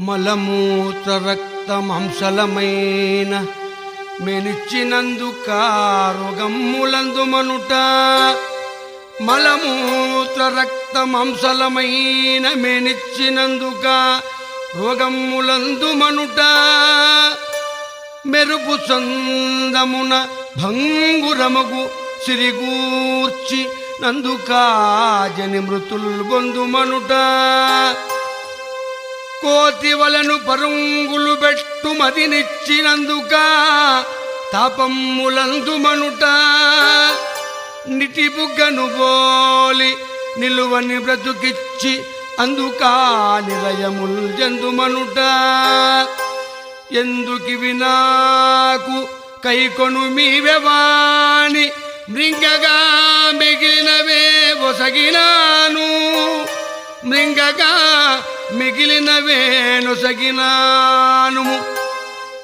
మలమూత్ర రక్త మాంసలమైన మెనిచ్చినందుక మనుట మలమూత్ర రక్త మెనిచ్చినందుక రోగమ్ములందు మనుట మెరుపు చందమున భంగురమగు సిరిగూర్చి నందుకాజని మృతుల్ బొందుమనుట కోతి వలను పరుంగులు పెట్టు మదినిచ్చినందుక తాపమ్ములందు మనుట. నిటిబుగ్గను బోలి నిలువని బ్రతుకిచ్చి అందుకా నిలయములు జందుమనుట ఎందుకివి నాకు కైకొను మీవెవాణి మృంగగా మిగిలినవే ఒసగినాను. మృంగగా మిగిలినవే నొసగినాను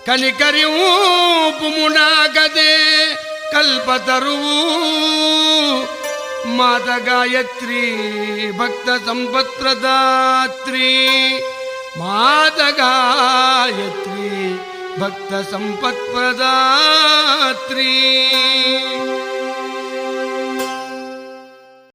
కనికరివుపుమునాగదే కల్పతరువు. మాత గాయత్రి భక్త సంపత్ప్రదాత్రి మాత గాయత్రి భక్త సంపత్ప్రదాత్రి